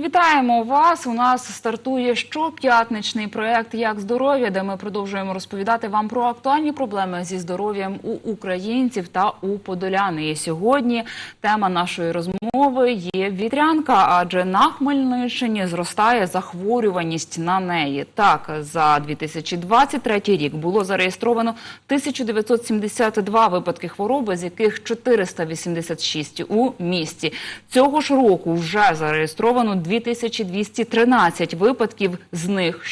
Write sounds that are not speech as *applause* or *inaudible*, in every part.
вітаємо вас. У нас стартує щоп'ятничний проект Як здоров'я, де ми продовжуємо розповідати вам про актуальні проблеми зі здоров'ям у українців та у подоляни. І сьогодні тема нашої розмови є вітрянка, адже на Хмельниччині зростає захворюваність на неї. Так, за 2023 рік було зареєстровано 1972 випадки хвороби, з яких 486 у місті. Цього ж року вже зареєстровано 2213 випадків, з них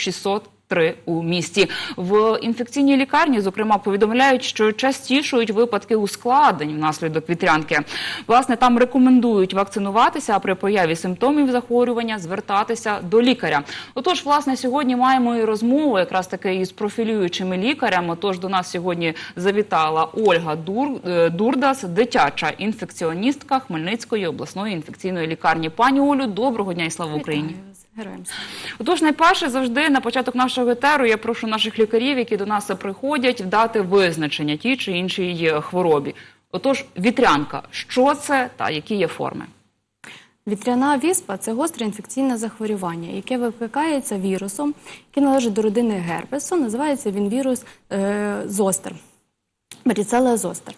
603 у місті. В інфекційній лікарні, зокрема, повідомляють, що частішують випадки ускладнень внаслідок вітрянки. Власне, там рекомендують вакцинуватися, а при появі симптомів захворювання звертатися до лікаря. Отож, власне, сьогодні маємо і розмову якраз таки із профілюючими лікарями. Тож до нас сьогодні завітала Ольга Дур, е, Дурдас, дитяча інфекціоністка Хмельницької обласної інфекційної лікарні. Пані Олю, доброго дня і слава Україні. Героям. Отож, найперше завжди на початок нашого етеру я прошу наших лікарів, які до нас приходять, дати визначення тій чи іншій е, хворобі. Отож, вітрянка, що це та які є форми? Вітряна віспа це гостре інфекційне захворювання, яке викликається вірусом, який належить до родини герпесу. Називається він вірус е, зостер, баріцела зостер.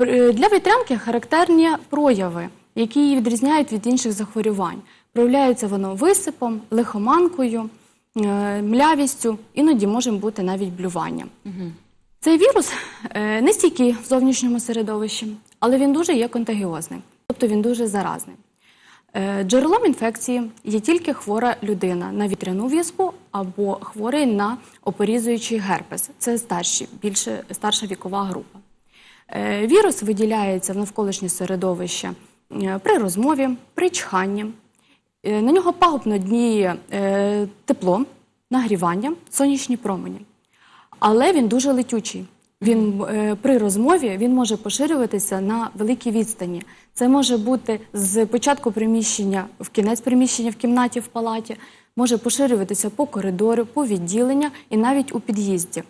Е, Для вітрянки характерні прояви, які її відрізняють від інших захворювань. Проявляється воно висипом, лихоманкою, е, млявістю, іноді може бути навіть блюванням. Цей вірус е, не стійкий в зовнішньому середовищі, але він дуже є контагіозним, тобто він дуже заразний. Е, Джерелом інфекції є тільки хвора людина на вітряну віспу або хворий на опорізуючий герпес. Це старші, більше старша вікова група. Вірус виділяється в навколишнє середовище при розмові, при чханні. Е, На нього пагубно діє е, тепло, нагрівання, сонячні промені. Але він дуже летючий. Він е, при розмові він може поширюватися на великій відстані. Це може бути з початку приміщення в кінець приміщення в кімнаті в палаті, може поширюватися по коридору, по відділення і навіть у під'їзді.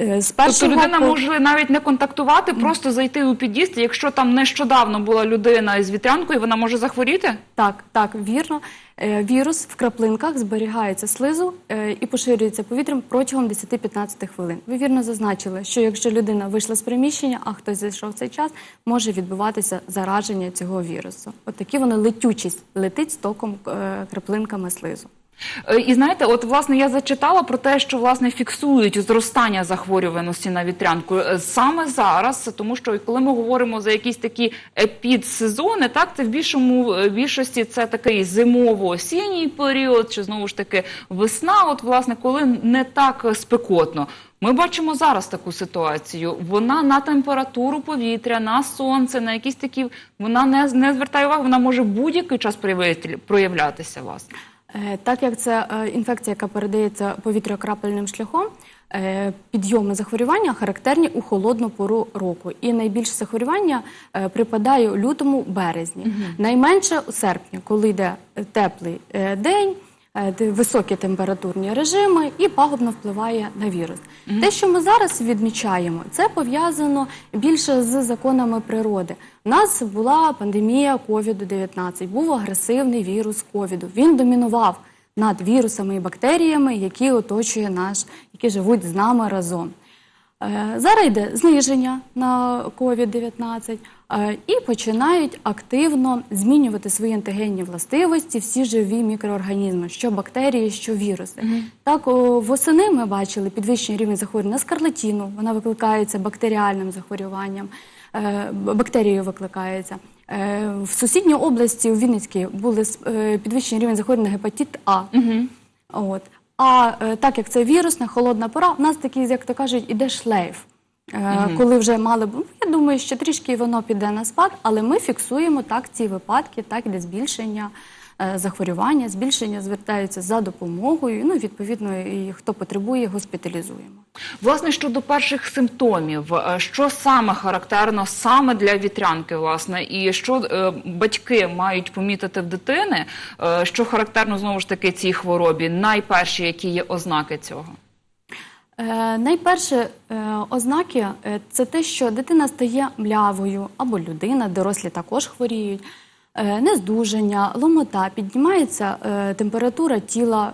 Е, З Тобто людина може навіть не контактувати, просто зайти у під'їзд. Якщо там нещодавно була людина із вітрянкою, вона може захворіти? Так, так, вірно. Е, Вірус в краплинках зберігається слизу е, і поширюється повітрям протягом 10-15 хвилин. Ви вірно зазначили, що якщо людина вийшла з приміщення, а хтось зайшов в цей час, може відбуватися зараження цього вірусу. От такі воно летючість летить з током краплинками слизу. Е, І знаєте, от власне я зачитала про те, що власне фіксують зростання захворюваності на вітрянку Е, саме зараз, тому що коли ми говоримо за якісь такі епідсезони, так це в більшому е, більшості це такий зимово-осінній період, чи знову ж таки весна. От власне, коли не так спекотно. Ми бачимо зараз таку ситуацію. Вона на температуру повітря, на сонце, на якісь такі вона не, не звертає увагу, вона може будь-який час проявити- проявлятися у вас. Е, Так як це е, інфекція, яка передається повітрякрапельним шляхом, е, підйоми захворювання характерні у холодну пору року. І найбільше захворювання е, припадає у лютому березні. Найменше у серпні, коли йде е, теплий е, день. Е, Високі температурні режими і пагубно впливає на вірус. Те, що ми зараз відмічаємо, це пов'язано більше з законами природи. У нас була пандемія COVID-19, був агресивний вірус ковіду. Він домінував над вірусами і бактеріями, які оточує наш, які живуть з нами разом. Е, Зараз йде зниження на COVID-19 е, і починають активно змінювати свої антигенні властивості всі живі мікроорганізми, що бактерії, що віруси. Так, о, восени ми бачили підвищений рівень захворювання на скарлатіну, вона викликається бактеріальним захворюванням, е, бактерією викликається. Е, В сусідній області, у Вінницькій, були е, підвищений рівень захворювання на гепатит А. От. А е, так як це вірусна, холодна пора, у нас такий, як то кажуть, іде шлейф. Е, Коли вже мали б, ну, я думаю, що трішки воно піде на спад, але ми фіксуємо так ці випадки, так іде збільшення е, захворювання, збільшення звертаються за допомогою. Ну, відповідно, і хто потребує, госпіталізуємо. Власне, щодо перших симптомів, е, що саме характерно саме для вітрянки, власне, і що е, батьки мають помітити в дитини, е, що характерно знову ж таки цій хворобі, найперші, які є ознаки цього? Е, найперше е, ознаки е, це те, що дитина стає млявою або людина, дорослі також хворіють. е, нездужання, ломота, піднімається температура тіла,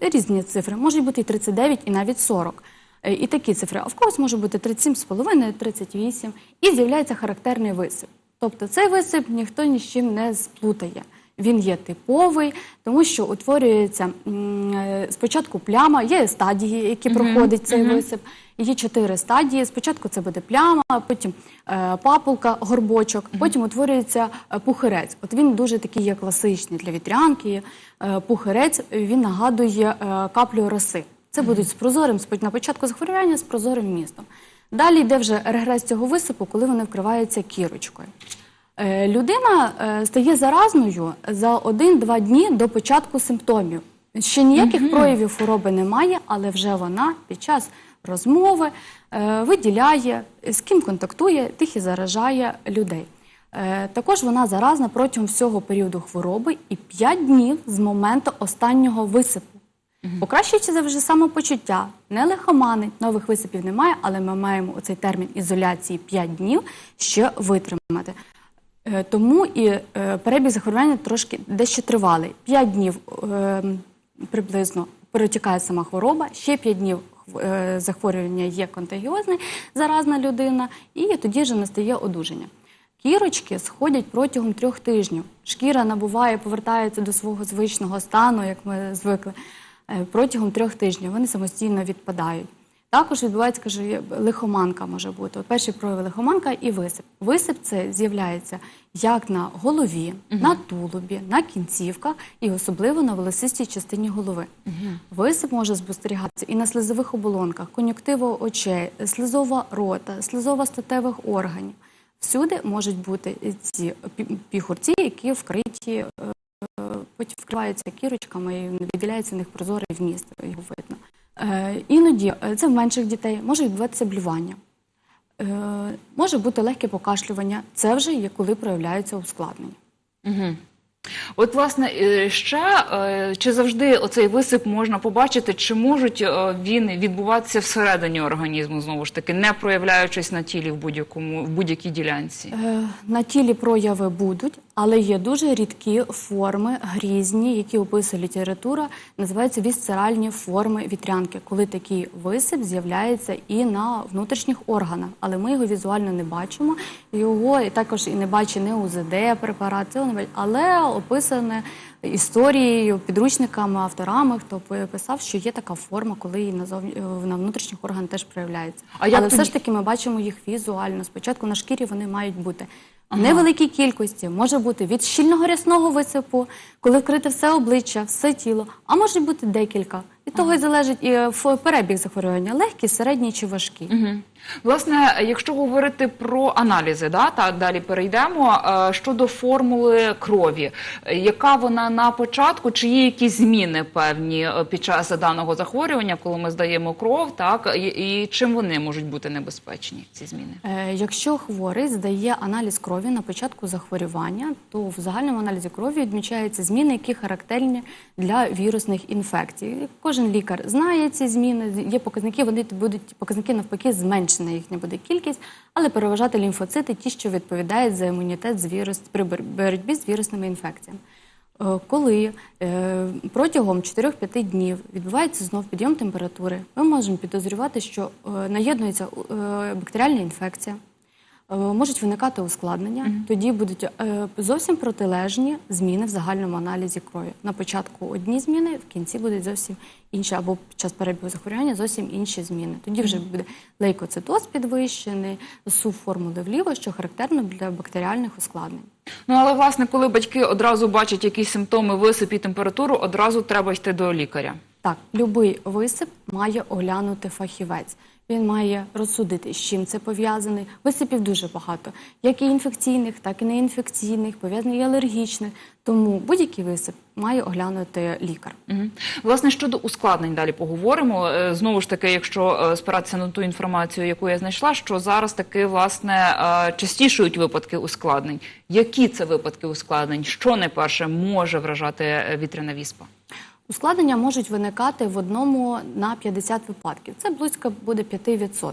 різні цифри, може бути і 39, і навіть 40. Е, І такі цифри. А в когось може бути 37,5, 38. І з'являється характерний висип. Тобто цей висип ніхто ні з чим не сплутає. Він є типовий, тому що утворюється е, спочатку пляма, є стадії, які проходить цей висип. Є чотири стадії. Спочатку це буде пляма, потім е, папулка, горбочок, потім утворюється е, пухирець. От він дуже такий є класичний для вітрянки. Е, пухирець він нагадує е, каплю роси. Це будуть з прозорим на початку захворювання з прозорим містом. Далі йде вже регрес цього висипу, коли вони вкриваються кірочкою. Е, Людина е, стає заразною за 1-2 дні до початку симптомів. Ще ніяких проявів хвороби немає, але вже вона під час розмови е, виділяє, з ким контактує, тих і заражає людей. Також вона заразна протягом всього періоду хвороби і 5 днів з моменту останнього висипу. Покращується вже самопочуття, не лихоманить, нових висипів немає, але ми маємо оцей термін ізоляції 5 днів ще витримати. Е, Тому і е, перебіг захворювання трошки дещо тривалий. 5 днів е, приблизно перетікає сама хвороба, ще 5 днів захворювання є контагіозне, заразна людина, і тоді вже настає одужання. Кірочки сходять протягом трьох тижнів. Шкіра набуває, повертається до свого звичного стану, як ми звикли, протягом трьох тижнів. Вони самостійно відпадають. Також відбувається, каже, лихоманка може бути. От перші прояви лихоманка і висип. Висип це з'являється як на голові, на тулубі, на кінцівках і особливо на волосистій частині голови. Висип може спостерігатися і на слизових оболонках, кон'юктива очей, слизова рота, слизова статевих органів. Всюди можуть бути ці пі- піхурці, які вкриті, е, потім вкриваються кірочками і виділяється в них прозорий вміст, його видно. Е, Іноді е, це в менших дітей може відбуватися блювання. Е, Може бути легке покашлювання. Це вже є коли проявляються ускладнення. Угу. От, власне, ще чи завжди оцей висип можна побачити, чи можуть він відбуватися всередині організму, знову ж таки, не проявляючись на тілі в будь-якому в будь-якій ділянці? На тілі прояви будуть, але є дуже рідкі форми, грізні, які описує література, називаються вісцеральні форми вітрянки, коли такий висип з'являється і на внутрішніх органах, але ми його візуально не бачимо. Його і також і не бачить не УЗД препарат, але описане історією, підручниками, авторами, хто писав, що є така форма, коли і назовні на внутрішніх органах теж проявляється. А але все тоді- ж таки ми бачимо їх візуально. Спочатку на шкірі вони мають бути. В невеликій кількості може бути від щільного рясного висипу, коли вкрите все обличчя, все тіло, а може бути декілька. Від того й залежить і е, перебіг захворювання, легкий, середній чи важкий. Власне, якщо говорити про аналізи, да, та далі перейдемо е, щодо формули крові, яка вона на початку, чи є якісь зміни певні е, під час даного захворювання, коли ми здаємо кров, так і, і чим вони можуть бути небезпечні, ці зміни? Е, Якщо хворий здає аналіз крові на початку захворювання, то в загальному аналізі крові відмічаються зміни, які характерні для вірусних інфекцій. Кожен лікар знає ці зміни. Є показники, вони будуть показники навпаки зменшена їхня буде кількість, але переважати лімфоцити, ті, що відповідають за імунітет вірус при боротьбі з вірусними інфекціями. Е, Коли е, протягом 4-5 днів відбувається знов підйом температури, ми можемо підозрювати, що е, наєднується бактеріальна інфекція, можуть виникати ускладнення. Тоді будуть е, зовсім протилежні зміни в загальному аналізі крові. На початку одні зміни, в кінці будуть зовсім інші, або під час перебігу захворювання зовсім інші зміни. Тоді вже буде лейкоцитоз підвищений, сув формули вліво, що характерно для бактеріальних ускладнень. Ну але власне, коли батьки одразу бачать якісь симптоми висип і температуру, одразу треба йти до лікаря. Так, будь-який висип має оглянути фахівець. Він має розсудити, з чим це пов'язаний. Висипів дуже багато, як і інфекційних, так і неінфекційних, пов'язаних і алергічних. Тому будь-який висип має оглянути лікар. Власне, щодо ускладнень далі поговоримо. Е, Знову ж таки, якщо е, спиратися на ту інформацію, яку я знайшла, що зараз таки власне е, частішують випадки ускладнень. Які це випадки ускладнень? Що найперше може вражати вітряна віспа? Ускладнення можуть виникати в одному на 50 випадків. Це близько буде 5%.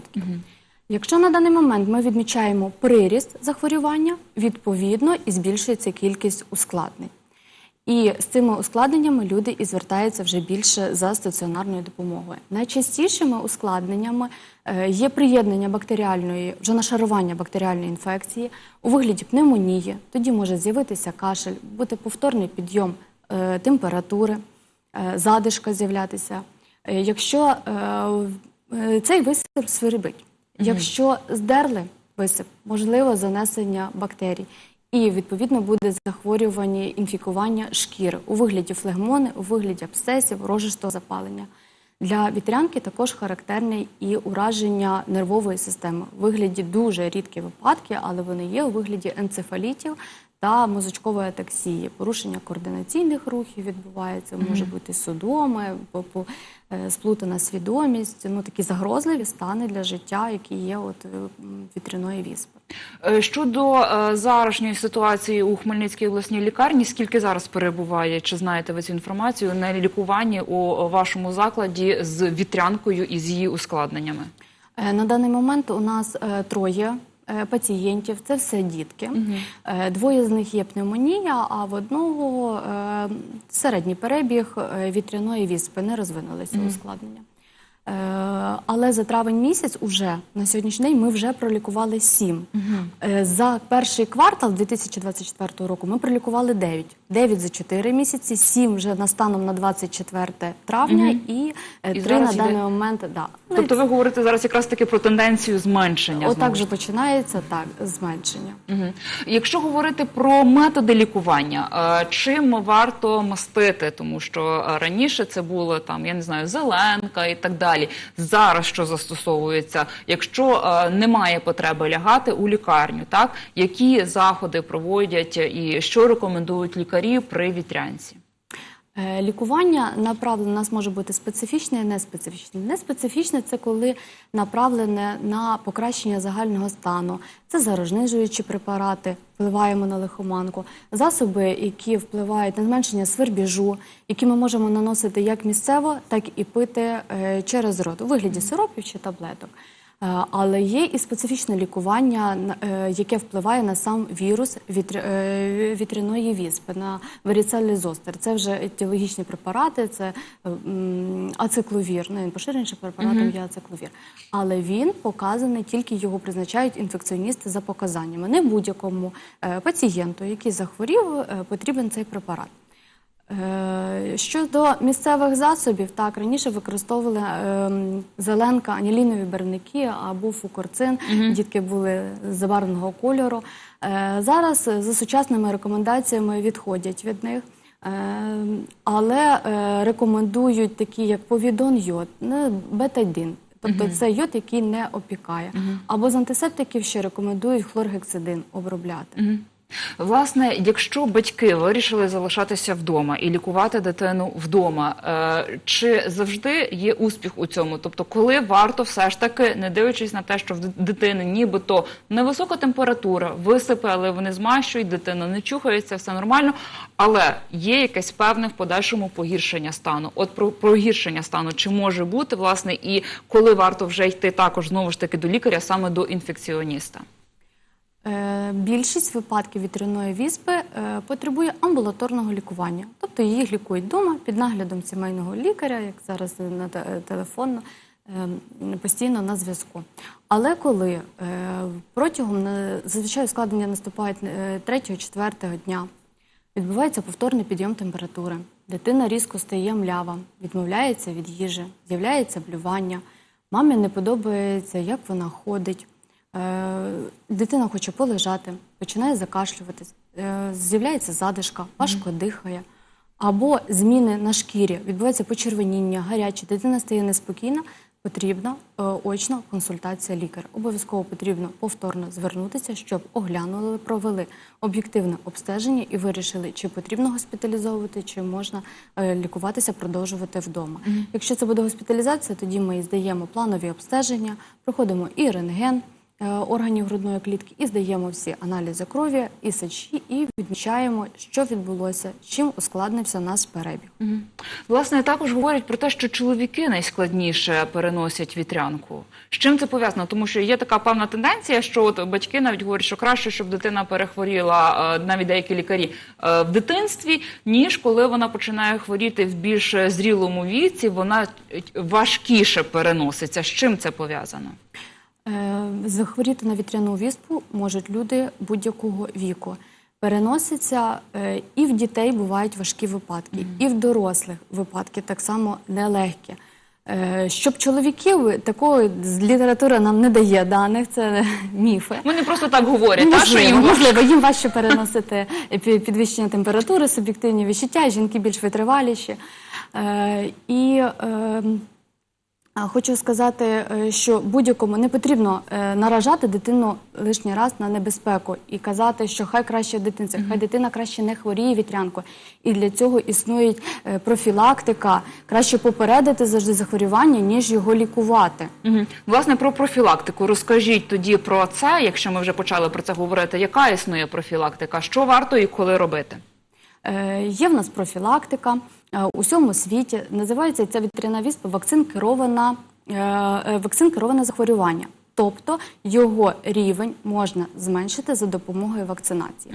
Якщо на даний момент ми відмічаємо приріст захворювання, відповідно і збільшується кількість ускладнень. І з цими ускладненнями люди і звертаються вже більше за стаціонарною допомогою. Найчастішими ускладненнями е, є приєднання бактеріальної, вже нашарування бактеріальної інфекції у вигляді пневмонії. Тоді може з'явитися кашель, бути повторний підйом е, температури, задишка з'являтися. Е, Якщо е, е, цей висип свирибить, якщо здерли висип, можливо занесення бактерій. І відповідно буде захворювання, інфікування шкіри у вигляді флегмони, у вигляді абсцесів, рожистого запалення. Для вітрянки також характерне і ураження нервової системи. У вигляді дуже рідкі випадки, але вони є у вигляді енцефалітів та мозочкової атаксії. Порушення координаційних рухів відбувається, може бути судоми, по- е, сплутана свідомість, ну такі загрозливі стани для життя, які є от е, вітряної віспи. Е, Щодо е, ситуації у Хмельницькій обласній лікарні, скільки зараз перебуває, чи знаєте ви цю інформацію на лікуванні у вашому закладі з вітрянкою і з її ускладненнями? На даний момент у нас троє пацієнтів, це все дітки. Е, Двоє з них є пневмонія, а в одного е, середній перебіг е, вітряної віспи, не розвинулися ускладнення. Е, Але за травень місяць уже на сьогоднішній день ми вже пролікували сім. Е, За перший квартал 2024 року ми пролікували 9. 9 за 4 місяці, 7 вже на станом на 24 травня і, е, І на йде- даний момент. Да. Ну, Тобто ви говорите зараз якраз таки про тенденцію зменшення. Отак же починається так зменшення. Мгм. Якщо говорити про методи лікування, чим варто мастити, тому що раніше це було там, я не знаю, зеленка і так далі. Зараз що застосовується, якщо е, немає потреби лягати у лікарню, так які заходи проводять і що рекомендують лікарі при вітрянці? Е, Лікування направлене у нас може бути специфічне і неспецифічне. Неспецифічне це коли направлене на покращення загального стану. Це зарожнижуючі препарати, впливаємо на лихоманку, засоби, які впливають на зменшення свербіжу, які ми можемо наносити як місцево, так і пити е, через рот у вигляді сиропів чи таблеток. Е, Але є і специфічне лікування, е, яке впливає на сам вірус вітря- е, вітряної віспи, на варіцеллі зостер. Це вже етіологічні препарати, це ацикловір. Ну, він поширенішим препаратом є ацикловір. Але він показаний, тільки його призначають інфекціоністи за показаннями. Не будь-якому пацієнту, який захворів, потрібен цей препарат. Е, Щодо місцевих засобів, так раніше використовували ем, зеленка, анілінові барвники або фукорцин. Дітки були забарвленого кольору. Е, Зараз е, за сучасними рекомендаціями відходять від них. Ем, Але е, рекомендують такі, як повідон йод, бетадін. Тобто це йод, який не опікає. Або з антисептиків ще рекомендують хлоргексидин обробляти. Власне, якщо батьки вирішили залишатися вдома і лікувати дитину вдома, е, чи завжди є успіх у цьому? Тобто, коли варто все ж таки, не дивлячись на те, що в дитини нібито невисока температура, висипи, але вони змащують, дитина не чухається, все нормально, але є якесь певне в подальшому погіршення стану. От про погіршення стану чи може бути власне, і коли варто вже йти також знову ж таки до лікаря, саме до інфекціоніста? Е, Більшість випадків вітряної віспи е, потребує амбулаторного лікування, тобто їх лікують вдома під наглядом сімейного лікаря, як зараз на те- телефонно е, постійно на зв'язку. Але коли е, протягом зазвичай ускладнення наступають е, третього-четвертого дня, відбувається повторний підйом температури, дитина різко стає млява, відмовляється від їжі, з'являється блювання, мамі не подобається, як вона ходить. Е, Дитина хоче полежати, починає закашлюватись, е, з'являється задишка, важко дихає. Або зміни на шкірі, відбувається почервоніння, гаряче, дитина стає неспокійна, потрібна е, очна консультація лікаря. Обов'язково потрібно повторно звернутися, щоб оглянули, провели об'єктивне обстеження і вирішили, чи потрібно госпіталізовувати, чи можна лікуватися, продовжувати вдома. Якщо це буде госпіталізація, тоді ми здаємо планові обстеження, проходимо і рентген, органів грудної клітки і здаємо всі аналізи крові і сечі, і відмічаємо, що відбулося, чим ускладнився наш перебіг. Власне, також говорять про те, що чоловіки найскладніше переносять вітрянку. З чим це пов'язано? Тому що є така певна тенденція, що от батьки навіть говорять, що краще, щоб дитина перехворіла, е, навіть деякі лікарі, е, в дитинстві, ніж коли вона починає хворіти в більш зрілому віці, вона е, важкіше переноситься. З чим це пов'язано? Е, Захворіти на вітряну віспу можуть люди будь-якого віку. Переноситься е, і в дітей бувають важкі випадки, і в дорослих випадки так само нелегкі. Е, Щоб чоловіків такої з літератури нам не дає даних, це *laughs* міфи. Вони просто так говорять, та, що Можливо, їм можливо, їм важче переносити підвищення температури, суб'єктивні відчуття, жінки більш витриваліші. І е, а Хочу сказати, е, що будь-якому не потрібно е, наражати дитину лишній раз на небезпеку і казати, що хай краще дитинці, хай дитина краще не хворіє вітрянку. І для цього існує е, профілактика. Краще попередити завжди захворювання, ніж його лікувати. Власне, про профілактику розкажіть тоді про це, якщо ми вже почали про це говорити. Яка існує профілактика? Що варто і коли робити? Е, Є в нас профілактика е, у всьому світі. Називається ця вітряна віспа вакцин керована, е, вакцин кероване захворювання. Тобто його рівень можна зменшити за допомогою вакцинації.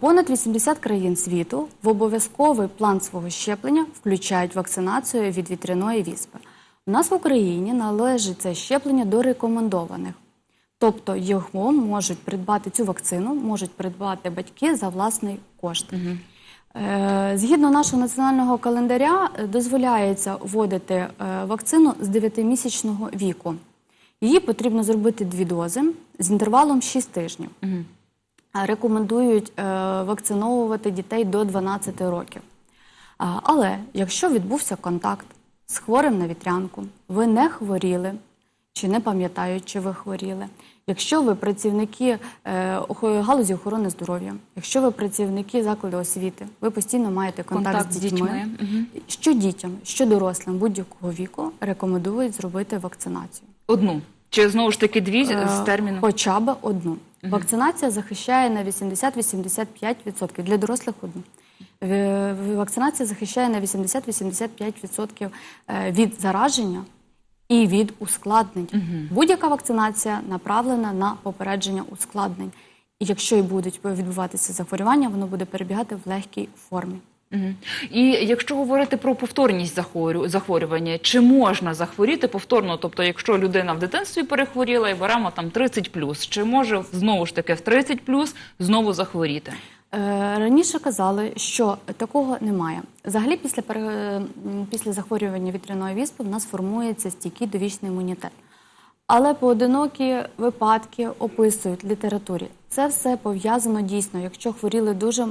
Понад 80 країн світу в обов'язковий план свого щеплення включають вакцинацію від вітряної віспи. У нас в Україні належить це щеплення до рекомендованих. Тобто його можуть придбати цю вакцину, можуть придбати батьки за власний кошт. Е, Згідно нашого національного календаря, е, дозволяється вводити е, вакцину з 9-місячного віку. Її потрібно зробити дві дози з інтервалом 6 тижнів. Рекомендують е, вакциновувати дітей до 12 років. Але якщо відбувся контакт з хворим на вітрянку, ви не хворіли чи не пам'ятають, чи ви хворіли. Якщо ви працівники е, галузі охорони здоров'я, якщо ви працівники закладу освіти, ви постійно маєте контакт, Контакт з дітьми. дітьми. Що дітям, що дорослим будь-якого віку рекомендують зробити вакцинацію. Одну. Чи знову ж таки дві з- Е, з терміну? Хоча б одну. Вакцинація захищає на 80-85%. Для дорослих одну. В- Вакцинація захищає на 80-85% е, від зараження і від ускладнень. Будь-яка вакцинація направлена на попередження ускладнень. І якщо і будуть відбуватися захворювання, воно буде перебігати в легкій формі. Мгм. І якщо говорити про повторність захворю- захворювання, чи можна захворіти повторно? Тобто, якщо людина в дитинстві перехворіла і беремо там 30+, чи може знову ж таки в 30+, знову захворіти? Е, Раніше казали, що такого немає. Взагалі, після після захворювання вітряної віспи в нас формується стійкий довічний імунітет. Але поодинокі випадки описують в літературі. Це все пов'язано дійсно. Якщо хворіли дуже е,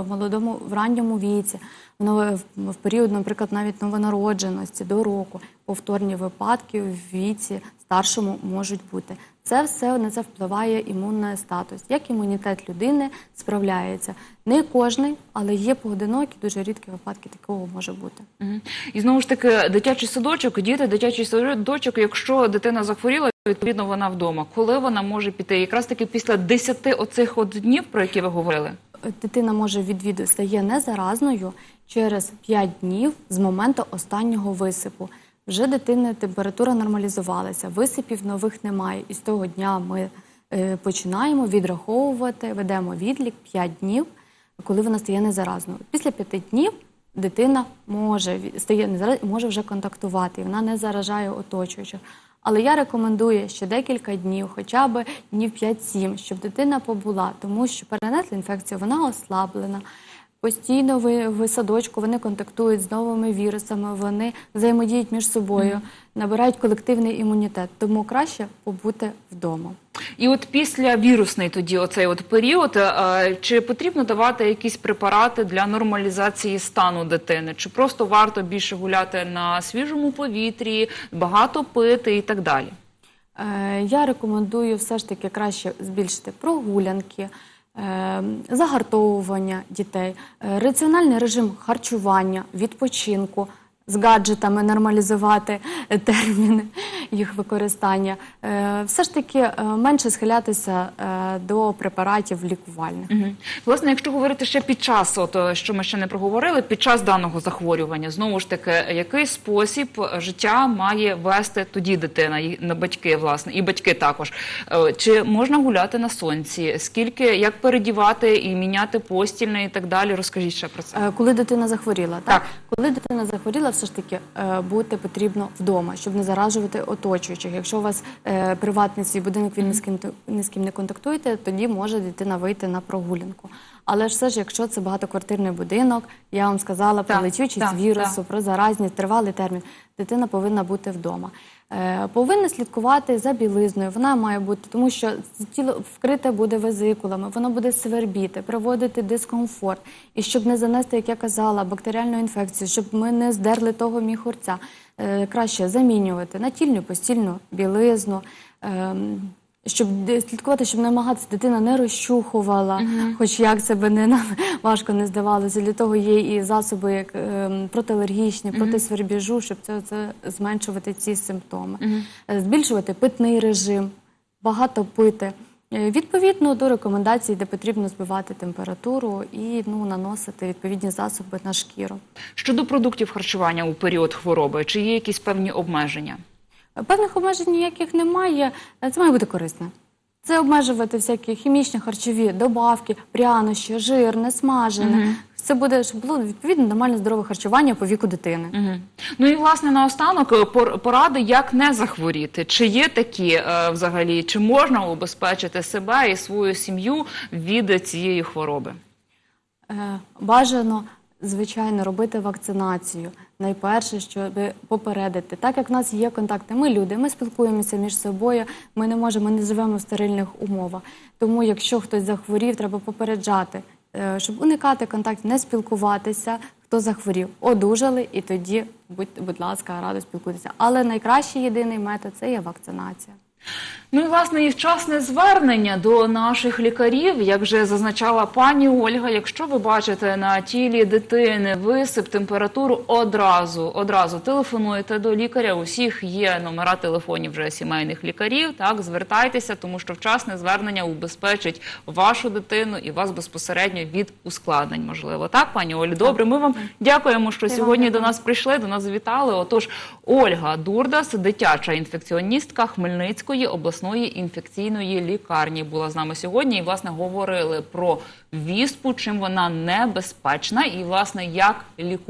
в молодому в ранньому віці, в, нове- в період, наприклад, навіть новонародженості до року, повторні випадки в віці старшому можуть бути. Це все на це впливає імунний статус. Як імунітет людини справляється? Не кожний, але є поодинокі, дуже рідкі випадки такого може бути. Мгм. І знову ж таки, дитячий садочок, діти, дитячий садочок, якщо дитина захворіла, відповідно вона вдома. Коли вона може піти? Якраз таки після 10 оцих от днів, про які ви говорили. дитина може відвідувати, стає незаразною через 5 днів з моменту останнього висипу. Вже дитини температура нормалізувалася, висипів нових немає. І з того дня ми е, починаємо відраховувати, ведемо відлік 5 днів, коли вона стає незаразною. Після 5 днів дитина може стає незараз- може вже контактувати, і вона не заражає оточуючих. Але я рекомендую ще декілька днів, хоча б днів 5-7, щоб дитина побула, тому що перенесла інфекцію, вона ослаблена. Постійно ви в садочку вони контактують з новими вірусами, вони взаємодіють між собою, набирають колективний імунітет. Тому краще побути вдома. І от після вірусний тоді оцей от період, е, чи потрібно давати якісь препарати для нормалізації стану дитини? Чи просто варто більше гуляти на свіжому повітрі, багато пити і так далі? Е, Я рекомендую все ж таки краще збільшити прогулянки, загартовування дітей, е, раціональний режим харчування, відпочинку. З гаджетами нормалізувати е, терміни їх використання. Е, Все ж таки е, менше схилятися до препаратів лікувальних. Власне, якщо говорити ще під час, от, що ми ще не проговорили, під час даного захворювання, знову ж таки, який спосіб життя має вести тоді дитина, і на батьки, власне, і батьки також. Чи можна гуляти на сонці? Скільки, як передівати і міняти постільне і так далі? Розкажіть ще про це. Коли дитина захворіла, так? Так. Коли дитина захворіла, все ж таки е, бути потрібно вдома, щоб не заражувати оточуючих. Якщо у вас е, приватний свій будинок, він ні з ким не контактуєте, тоді може дитина вийти на прогулянку. Але ж все ж, якщо це багатоквартирний будинок, я вам сказала про летючість вірусу, про заразність, тривалий термін. Дитина повинна бути вдома. Е, повинна слідкувати за білизною. Вона має бути, тому що тіло вкрите буде везикулами, воно буде свербіти, проводити дискомфорт. І щоб не занести, як я казала, бактеріальну інфекцію, щоб ми не здерли того міхурця, е, краще замінювати натільну постільну білизну. Щоб слідкувати, щоб намагатися дитина не розчухувала, хоч як це би не нам важко не здавалося. Для того є і засоби як ем, протиалергічні, проти свербіжу, щоб це, це зменшувати ці симптоми, Е, збільшувати питний режим, багато пити. Е, Відповідно до рекомендацій, де потрібно збивати температуру і ну, наносити відповідні засоби на шкіру. Щодо продуктів харчування у період хвороби, чи є якісь певні обмеження? Певних обмежень ніяких немає. Це має бути корисне. Це обмежувати всякі хімічні харчові добавки, прянощі, жир, несмажене. Це буде, щоб було відповідно нормальне здорове харчування по віку дитини. Ну і власне наостанок е, поради, як не захворіти. Чи є такі е, взагалі, чи можна убезпечити себе і свою сім'ю від цієї хвороби? Е, Бажано, звичайно, робити вакцинацію. Найперше, щоб попередити. Так як в нас є контакти, ми люди, ми спілкуємося між собою, ми не можемо, ми не живемо в стерильних умовах. Тому, якщо хтось захворів, треба попереджати, е, щоб уникати контактів, не спілкуватися. Хто захворів, одужали, і тоді, будь, будь ласка, радо спілкуйтеся. Але найкращий єдиний метод це є вакцинація. Ну і власне і вчасне звернення до наших лікарів, як вже зазначала пані Ольга. Якщо ви бачите на тілі дитини висип, температуру одразу одразу телефонуєте до лікаря. У всіх є номера телефонів вже сімейних лікарів. Так звертайтеся, тому що вчасне звернення убезпечить вашу дитину і вас безпосередньо від ускладнень. Можливо, так, пані Олі. Добре, ми вам дякуємо, що сьогодні до нас прийшли, до нас завітали. Отож, Ольга Дурдас, дитяча інфекціоністка Хмельницької обласної інфекційної лікарні, була з нами сьогодні. І власне говорили про віспу, чим вона небезпечна, і власне як лікувати.